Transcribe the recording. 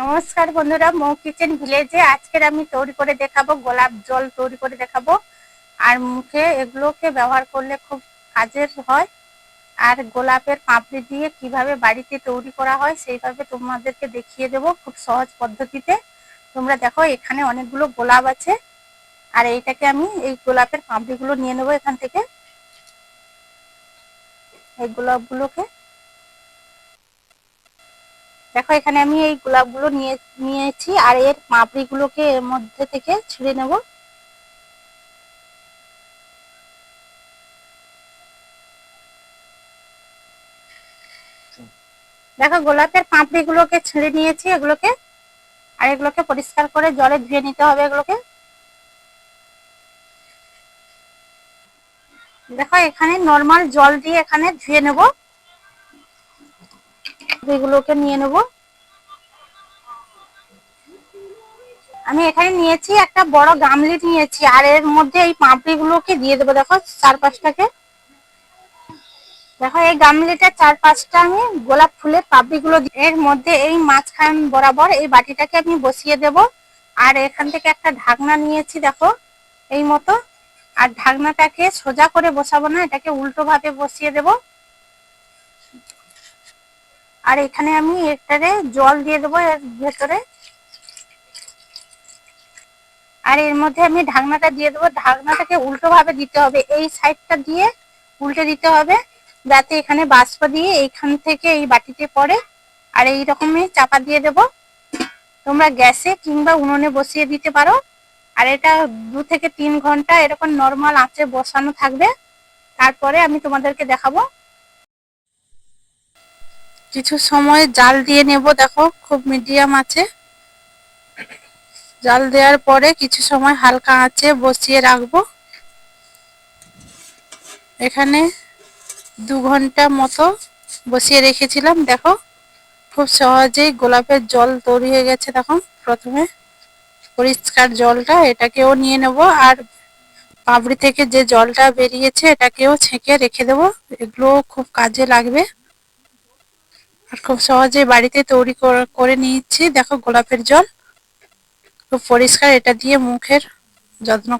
নমস্কার বন্ধুরা, মৌ কিচেন ভিলেজে আজকের আমি তৈরি করে দেখাবো, গোলাপ জল তৈরি করে দেখাবো। আর মুখে এগুলোকে ব্যবহার করলে খুব কাজের হয়। আর গোলাপের পাপড়ি দিয়ে কীভাবে বাড়িতে তৈরি করা হয়, সেইভাবে তোমাদেরকে দেখিয়ে দেব খুব সহজ পদ্ধতিতে। তোমরা দেখো, এখানে অনেকগুলো গোলাপ আছে। আর এইটাকে আমি এই গোলাপের পাপড়িগুলো নিয়ে নেব এখান থেকে। এই গোলাপগুলোকে দেখো, এখানে আমি এই গোলাপগুলো নিয়ে, নিয়েছি আর এর পাপড়িগুলোকে এর মধ্যে থেকে ছিঁড়ে নেব। দেখো, গোলাপের পাপড়িগুলোকে ছিঁড়ে নিয়েছি এগুলোকে। আর এগুলোকে পরিষ্কার করে জলে ধুয়ে নিতে হবে এগুলোকে। দেখো, এখানে নর্মাল জল দিয়ে এখানে ধুয়ে নেব। এগুলোকে নিয়ে নেব। আমি এখানে নিয়েছি একটা বড় গামলি নিয়েছি, আর এর মধ্যে এই পাঁপড়িগুলোকে দিয়ে দেবো, দেখো চার পাঁচটাকে দেখো, এই গামলিটা চার পাঁচটা আমি গোলাপ ফুলের পাপড়িগুলো এর মধ্যে এই মাঝখান বরাবর এই বাটিটাকে আমি বসিয়ে দেব। আর এখান থেকে একটা ঢাকনা নিয়েছি, দেখো, এই মতো। আর ঢাকনাটাকে সোজা করে বসাবো না, এটাকে উল্টো ভাবে বসিয়ে দেব। আর এখানে আমি একটারে জল দিয়ে দেবো এর ভেতরে। আর এর মধ্যে আমি ঢাকনাটা দিয়ে দেবো। ঢাকনাটাকে উল্টো ভাবে দিতে হবে। এই সাইডটা দিয়ে উল্টে দিতে হবে, যাতে এখানে বাষ্প দিয়ে এইখান থেকে এই বাটিতে পড়ে। আর এই রকমই চাপা দিয়ে দেব। তোমরা গ্যাসে কিংবা উনুনে বসিয়ে দিতে পারো। আর এটা দু থেকে তিন ঘণ্টা এরকম নর্মাল আঁচে বসানো থাকবে। তারপরে আমি তোমাদেরকে দেখাবো। কিছু সময় জাল দিয়ে নেব। দেখো, খুব মিডিয়াম আছে জাল দেওয়ার পরে কিছু সময় হালকা আঁচে বসিয়ে রাখব। এখানে দু ঘণ্টা মতো বসিয়ে রেখেছিলাম। দেখো, খুব সহজেই গোলাপের জল তৈরি হয়ে গেছে দেখো, প্রথমে। পরিষ্কার জলটা, এটাকেও নিয়ে নেব। আর পাবড়ি থেকে যে জলটা বেরিয়েছে, এটাকেও ছেঁকে রেখে দেব। এগুলো খুব কাজে লাগবে। আর খুব সহজে বাড়িতে তৈরি করে নিয়েছি। দেখো, গোলাপের জল। খুব পরিষ্কার এটা দিয়ে মুখের যত্ন